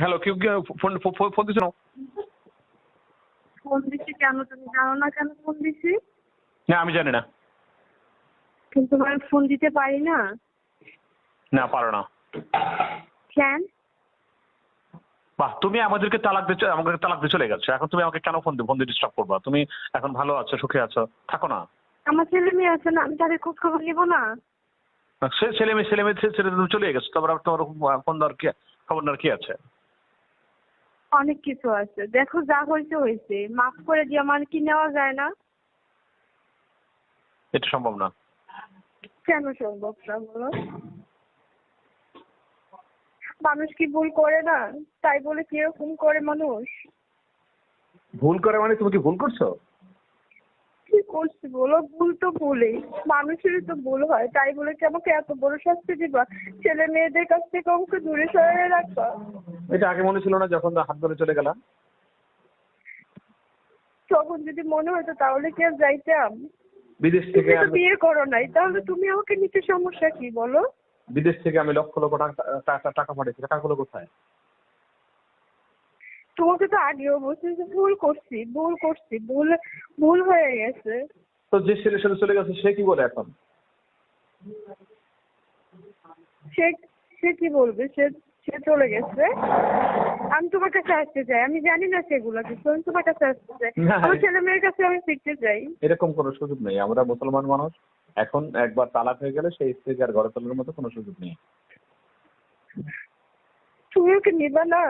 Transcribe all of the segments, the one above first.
Hello কেউ phone phone দিছো? না ফোন দিচ্ছি কেন তুমি জানো না কেন ফোন দিচ্ছি না আমি জানি না। কিন্তু আমি ফোন দিতে পারি না। না পারো না। কেন? বাহ তুমি আমাদেরকে তালাক দিয়ে আমাকে তালাক দিয়ে চলে গেছো। এখন তুমি আমাকে কেন ফোন দিয়ে ফোন দিয়ে ডিস্টার্ব করবা? তুমি এখন ভালো আছো সুখে আছো থাকো না। আমার ছেলে মেয়ে আছে না আমি তাদের খোঁজ খবর নিবো না। সে ছেলে মেয়ে ছেলে মেয়ে ছেলে তুমি চলে গেছো। তারপর তোমার ফোন দেওয়ার কি খবর নেওয়ার কি আছে? অনেক কিছু আছে। দেখো যা হয়েছে হয়েছে। মাফ করে দিয়ে আমার কি নেওয়া যায় না? এটা সম্ভব না। কেন সম্ভব না বলো? মানুষ কি ভুল করে না? তাই বলে কীরকম করে মানুষ? ভুল করে মানে তুমি কি ভুল করছ? কি করছি বলো? ভুল তো ভুলই মানুষেরই তো ভুল হয় তাই বলে কি আমাকে এত বড় শাস্তি দিবা? ছেলে মেয়েদের কাছ থেকে আমাকে দূরে সরিয়ে রাখবা? এটা আগে মনে ছিল না যখন হাত ধরে চলে গেলাম। তখন যদি মনে হতো তাহলে কি আর যাইতাম? বিদেশ থেকে আমি বিয়ে করো নাই তাহলে তুমি আমাকে নিতে সমস্যা কি বলো? বিদেশ থেকে আমি লক্ষ লক্ষ টাকা টাকা টাকা পাঠিয়েছি। টাকাগুলো কোথায়? তোমাকে তো আগেও বলছি যে ভুল করছি ভুল করছি ভুল ভুল হয়ে গেছে। তো যে ছেলের সাথে চলে গেছে সে কি বলে এখন? সে সে কি বলবে? সে সে চলে গেছে। আমি তোমার কাছে আসতে চাই। আমি জানি না সেগুলো কিছু। আমি তোমার কাছে আসতে চাই। আমার ছেলে মেয়ের কাছে আমি ফিরতে চাই। এরকম কোনো সুযোগ নেই। আমরা মুসলমান মানুষ। এখন একবার তালাক হয়ে গেলে সেই স্ত্রীকে আর ঘরে তোলার মতো কোনো সুযোগ নেই। তুমি ওকে নিবা না?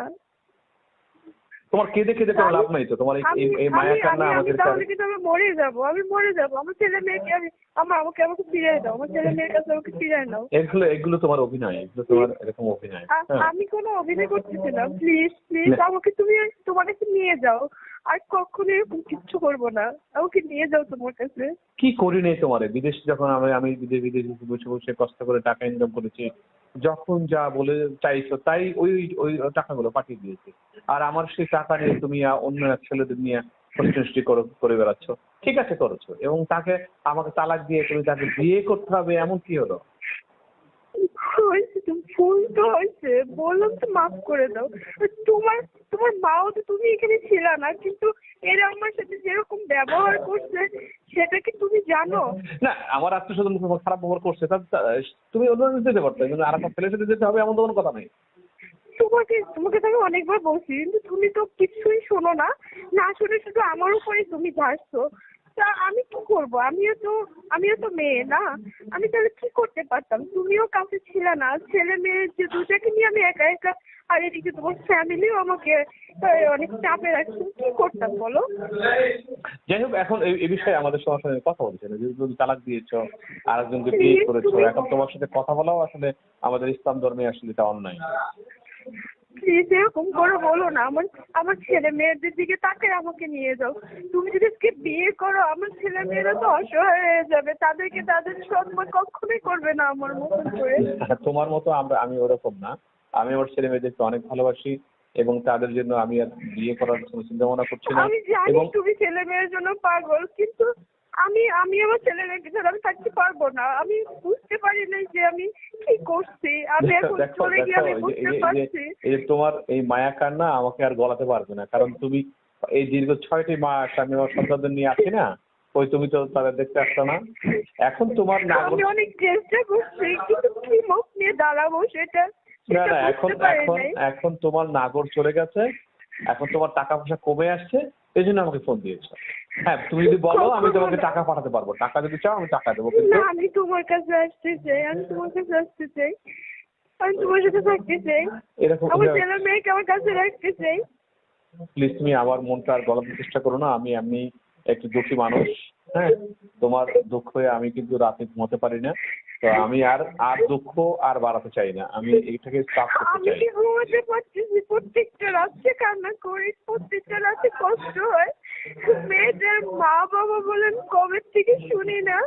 তোমার কেঁদে কেঁদে কোনো লাভ নাই তো? তোমার এই- মায়া কান্না আমি- আমি আমাদের তাহলে কি আমি মরে যাব আমি মরে যাব। আমার ছেলে মেয়েকে আমি আমার আমাকে আমাকে ফিরিয়ে দাও আমার ছেলে মেয়ের কাছে আমাকে ফিরিয়ে নাও। এগুলো এগুলো তোমার অভিনয় এগুলো তোমার এরকম অভিনয়। হ্যাঁ। আমি কোনো অভিনয় করতেছি না প্লিজ প্লিজ। আমাকে তুমি তোমার কাছে নিয়ে যাও। আর কখনো এরকম কিচ্ছু করব না। আমাকে নিয়ে যাও তোমার কাছে। কি করি নেই তোমার? বিদেশ যখন আমি আমি বিদেশ, বিদেশে বসে বসে কষ্ট করে টাকা ইনকাম করেছি, যখন যা বলে চাইছো, তাই ওই ওই টাকাগুলো পাঠিয়ে দিয়েছি। আর আমার সেই টাকা নিয়ে তুমি অন্য এক ছেলেদের নিয়ে সৃষ্টি করে বেড়াচ্ছ। ঠিক আছে করেছ। এবং তাকে আমাকে তালাক দিয়ে তুমি তাকে বিয়ে করতে হবে, এমন কি হলো? হয়েছে তো ভুল তো হয়েছে। বললাম তো মাফ করে দাও। তোমার তোমার মাও তো তুমি এখানে ছিল না কিন্তু এরা আমার সাথে যেরকম ব্যবহার করছে সেটা কি তুমি জানো? না আমার আত্মীয় স্বজন খারাপ ব্যবহার করছে তুমি অন্য যেতে পারতো কিন্তু আর একটা ছেলের সাথে যেতে হবে এমন তো কোনো কথা নেই। তোমাকে তোমাকে তো আমি অনেকবার বলছি কিন্তু তুমি তো কিছুই শোনো না। না শুনে শুধু আমার উপরেই তুমি ঝাড়ছো তা আমি কি করব? আমিও তো আমিও তো মেয়ে না। আমি তাহলে কি করতে পারতাম? তুমিও কাছে ছিলে না। ছেলে মেয়ে যে দুটাকে নিয়ে আমি একা একা আর এদিকে তোমার ফ্যামিলিও আমাকে অনেক চাপে রাখছে। কি করতাম বলো? যাই হোক এখন এই বিষয়ে আমাদের সবার সঙ্গে কথা বলছে না। যেহেতু তুমি তালাক দিয়েছ আরেকজনকে বিয়ে করেছ এখন তোমার সাথে কথা বলাও। আসলে আমাদের ইসলাম ধর্মে আসলে এটা অন্যায়। প্লিজ এরকম করে বলো না। আমার আমার ছেলে মেয়েদের দিকে তাকাই আমাকে নিয়ে যাও। তুমি যদি আজকে বিয়ে করো আমার ছেলে মেয়েরা তো অসহায় হয়ে যাবে। তাদেরকে তাদের সম্মান কখনোই করবে না আমার মতন করে। তোমার মতো আমরা আমি ওরকম না। আমি আমার ছেলে মেয়েদেরকে অনেক ভালোবাসি এবং তাদের জন্য আমি আর বিয়ে করার কোনো চিন্তা ভাবনা করছি না। আমি জানি তুমি ছেলে মেয়ের জন্য পাগল কিন্তু আমি আমি আমার ছেলে মেয়েকে ছাড়া আমি থাকতে পারব না। আমি বুঝতে পারি নাই যে আমি কি করছি। আমি এখন চলে গিয়ে আমি বুঝতে পারছি। এই যে তোমার এই মায়া কান্না আমাকে আর গলাতে পারবে না। কারণ তুমি এই দীর্ঘ ছয়টি মাস আমি আমার সন্তানদের নিয়ে আছি না ওই তুমি তো তাদের দেখতে আসছো না। এখন তোমার নাগর আমি অনেক চেষ্টা করছি কিন্তু কি মুখ নিয়ে দাঁড়াবো সেটা না না এখন এখন এখন তোমার নাগর চলে গেছে। এখন তোমার টাকা পয়সা কমে আসছে এই জন্য আমাকে ফোন দিয়েছ। হ্যাঁ তুমি যদি বলো আমি তোমাকে টাকা পাঠাতে পারব। টাকা যদি চাও আমি টাকা দেবো কিন্তু না আমি তোমার কাছে আসতে চাই আমি তোমার কাছে আসতে চাই। আমি তোমার সাথে থাকতে চাই। এরকম আমার ছেলে মেয়েকে আমার কাছে রাখতে চাই। প্লিজ তুমি আমার মনটা আর গলাতে চেষ্টা করো না। আমি আমি একটু দুঃখী মানুষ। হ্যাঁ তোমার দুঃখ হয়ে আমি কিন্তু রাতে ঘুমাতে পারি না। তো আমি আর আর দুঃখ আর বাড়াতে চাই না। আমি এইটাকে স্টাপ করতে আমি চাই। কি ঘুমাতে পারতেছি? প্রত্যেকটা রাত্রে কান্না করি প্রত্যেকটা রাতে কষ্ট হয়। মেয়েদের মা বাবা বলেন কবে থেকে শুনি না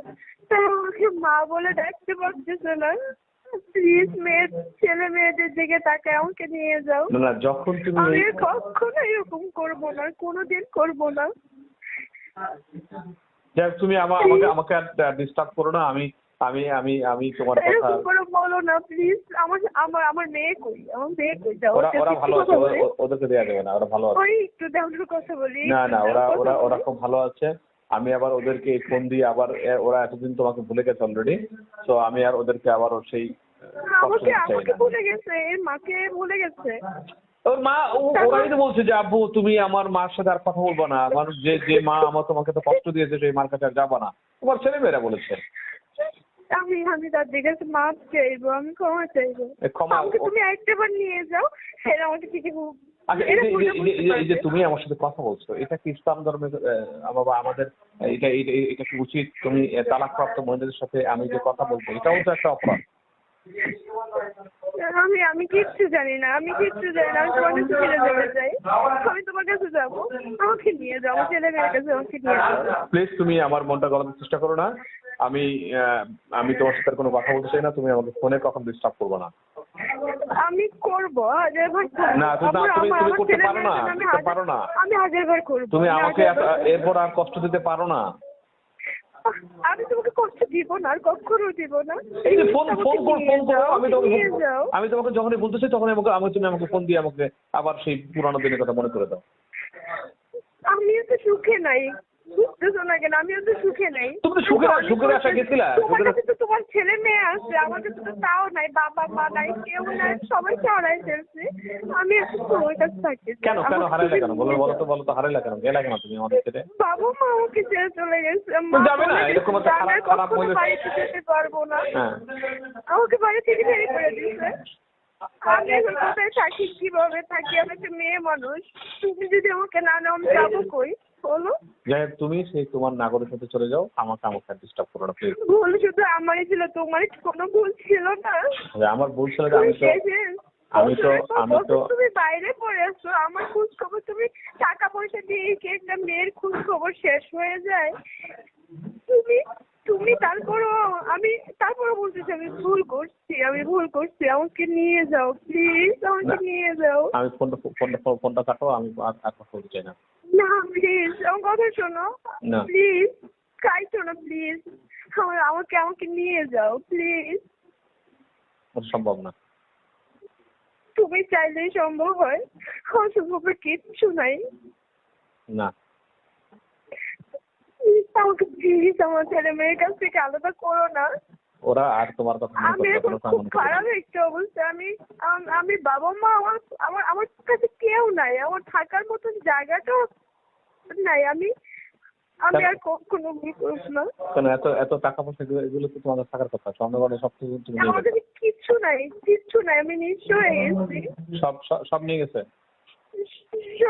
তাই আমাকে মা বলে ডাকতে পারতেছে না। প্লিজ মেয়ে ছেলে মেয়েদের দিকে তাকায় আমাকে নিয়ে যাও। না যখন তুমি আমি কখনো এরকম করব না কোনোদিন করব না। তুমি আমার আমাকে আমাকে আর ডিস্টার্ব করো না আমি আমি আমি আমি তোমার কথা করে বলো না প্লিজ আমার আমার আমার মেয়ে কই? আমার মেয়ে কই? যাও ওরা ওরা ভালো আছে ওদেরকে দেওয়া যাবে না ওরা ভালো আছে। ওই একটু দেওয়ার কথা বলি না না ওরা ওরা ওরা খুব ভালো আছে। আমি আবার ওদেরকে ফোন দিয়ে আবার ওরা এতদিন তোমাকে ভুলে গেছে অলরেডি তো আমি আর ওদেরকে আবার সেই আমাকে আমাকে ভুলে গেছে মাকে ভুলে গেছে। ওর মা ওরাই তো বলছে যে আব্বু তুমি আমার মার সাথে আর কথা বলব না। আমার যে যে মা আমার তোমাকে তো কষ্ট দিয়েছে সেই মার কাছে আর যাব না। তোমার ছেলে মেয়েরা বলেছে। আমি আমি তার দিকে মাপ চাইব আমি ক্ষমা চাইব। ক্ষমা আমাকে তুমি একটাবার নিয়ে যাও এরা আমাকে ঠিকই আচ্ছা যে- তুমি আমার সাথে কথা বলছো এটা কি ইসলাম ধর্মের বাবা আমাদের এটা এটা কি উচিত? তুমি তালাকপ্রাপ্ত মহিলাদের সাথে আমি যে কথা বলব এটাও তো একটা অপরাধ। আমি আমি কিচ্ছু জানি না আমি কিচ্ছু জানি না আমি তোমার কাছে ফিরে যেতে চাই। আমি তোমার কাছে যাব আমাকে নিয়ে যাও ছেলে মেয়ের কাছে আমাকে নিয়ে যাও। প্লিজ তুমি আমার মনটা গলাতে চেষ্টা করো না। আমি আমি তোমার সাথে কোনো কথা বলতে চাই না তুমি আমাকে ফোনে কখন ডিস্টার্ব করব না। আমি করব হাজার বার না, তুমি- না, তুমি- তুমি করতে পারো না, আমি করতে পারো না। আমি হাজার বার করব তুমি আমাকে এরপর আর কষ্ট দিতে পারো না। আমি তোমাকে কষ্ট দিব না আর কখনো দিব না। এই যে ফোন ফোন করো ফোন করো আমি তোমাকে আমি তোমাকে যখনই বলতে চাই তখনই আমাকে আমি তুমি আমাকে ফোন দিয়ে আমাকে আবার সেই পুরানো দিনের কথা মনে করে দাও। আমিও তো সুখে নাই। বুঝতেছো না কেন আমিও তো সুখে নাই। তুমি তো তো সুখের আশা গেছিলা, তোমার কাছে তো তোমার ছেলে মেয়ে আছে আমার কাছে তো তাও নাই বাবা মা নাই কেউ নাই সবাই হারাই ফেলছে। আমি এখন তোমার কাছে থাকি। কেন কেন হারাইলা কেন? বলো বলো তো বলো তো হারাইলা কেন? গেলা কেন তুমি আমাদের ছেড়ে বাবা মা আমাকে ছেড়ে চলে গেছে। যাবে না, এরকম একটা খারাপ- খারাপ মহিলা- বাড়িতে যেতে পারব না। হ্যাঁ। আমাকে বাড়ি থেকে বের করে দিয়েছে। আমি এখন কোথায় থাকি কীভাবে থাকি? আমি একটা মেয়ে মানুষ। তুমি যদি আমাকে না নাও আমি যাব কই? বলো। যাই তুমি সেই তোমার নাগরের সাথে চলে যাও আমাকে আমাকে ডিস্টার্ব করো না প্লিজ ভুল শুধু আমারই ছিল তোমার কোনো ভুল ছিল না। আমার ভুল ছিল যে আমি তো আমি তো- আমি তো- তুমি বাইরে পড়ে আসছো আমার খোঁজ খবর তুমি টাকা পয়সা দিয়ে কি একটা মেয়ের খোঁজ খবর শেষ হয়ে যায়। তুমি তুমি তারপরও আমি তারপরও বলতেছি আমি ভুল করছি আমি ভুল করছি আমাকে নিয়ে যাও প্লিজ আমাকে নিয়ে যাও। আমি ফোনটা ফোনটা ফোনটা কাটো আমি আর কথা বলতে চাই না। না প্লিজ আমার কথা শোনো। না। প্লিজ কাইছো না প্লিজ আমার আমাকে আমাকে নিয়ে যাও প্লিজ সম্ভব না। তুমি চাইলেই সম্ভব হয় অসম্ভব কিচ্ছু নাই। না। আমাকে প্লিজ আমার ছেলে মেয়ের কাছ থেকে আলাদা করো না। ওরা আর তোমার কথা আমি এখন খুব খারাপ। একটা অবস্থা। আমি আমি বাবা মা আমার আমার আমার কাছে কেউ নাই। আমার থাকার মতন জায়গাটা নাই আমি আমি আর কখনো ভুল করব না। কেন এত এত টাকা পয়সা এগুলো- এগুলো তো তোমাদের থাকার কথা স্বর্ণগড়ে সব কিছু তুমি নিয়ে গেছো। কিছু নাই কিছু নাই আমি সব সব- সব নিয়ে গেছে?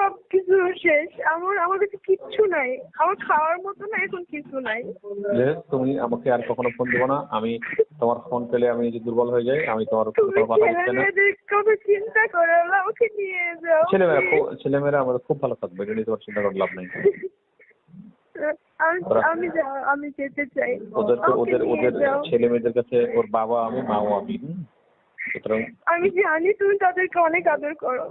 সব কিছু শেষ। আমার আমার কাছে কিচ্ছু নাই। আমার খাওয়ার মতো না এখন কিছু নাই। তুমি আমাকে আর কখনো ফোন দেবো না। আমি তোমার ফোন পেলে আমি যে দুর্বল হয়ে যাই। আমি তোমার কথা চিন্তা করো? আমাকে নিয়ে যাও। ছেলেমেয়েরা ছেলেমেয়েরা আমাদের খুব ভালো থাকবে। এটা নিয়ে তোমার চিন্তা করার লাভ নেই। আমি আমি যেতে চাই। ওদের ওদের ওদের ছেলে মেয়েদের কাছে ওর বাবা আমি মাও আমি? সুতরাং আমি জানি তুমি তাদেরকে অনেক আদর করো।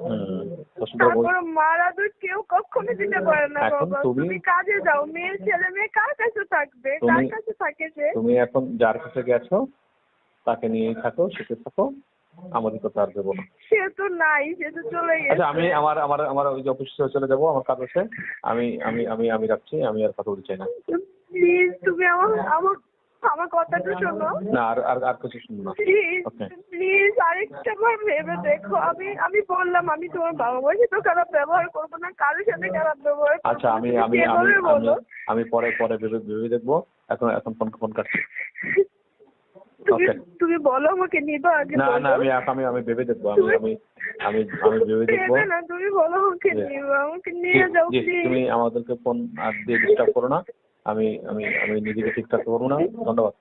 তারপর মার আদর কেউ কখনো দিতে পারে না বাবা তুমি- কাজে যাও মেয়ের ছেলে মেয়ে কার কাছে থাকবে? কার কাছে থাকে যে তুমি এখন যার কাছে গেছো তাকে নিয়েই থাকো সুখে থাকো আমাদের কথা আর দেবো না। সে তো নাই সে তো চলে আচ্ছা গেছে আমি আমার আমার আমার ওই যে অফিসে চলে যাব আমার কাজ আছে। আমি আমি আমি আমি রাখছি আমি আর কথা বলতে চাই না। প্লিজ তুমি আমার আমার আমার কথাটা শোনো। না আর আর আর কিছু শুনব না। প্লিজ. আরেকটা বার ভেবে দেখো। আমি আমি বললাম আমি তোমার বাবা মাকে তো খারাপ ব্যবহার করব না কারোর সাথে খারাপ ব্যবহার আচ্ছা। আমি আমি আমি আমি পরে পরে ভেবে ভেবে দেখব। এখন এখন ফোন ফোন কাটছি। তুমি তুমি বলো আমাকে নিবা আগে না না আমি আমি আমি ভেবে দেখব আমি আমি আমি আমি ভেবে দেখব। না তুমি বলো আমাকে নিবা আমাকে নিয়ে যাও তুমি আমাদেরকে ফোন আর দিয়ে ডিস্টার্ব করো না। আমি আমি আমি নিজেকে ঠিক থাকতে পারব না। ধন্যবাদ।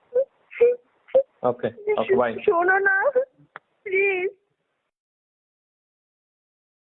ওকে ওকে বাই শোনো না প্লিজ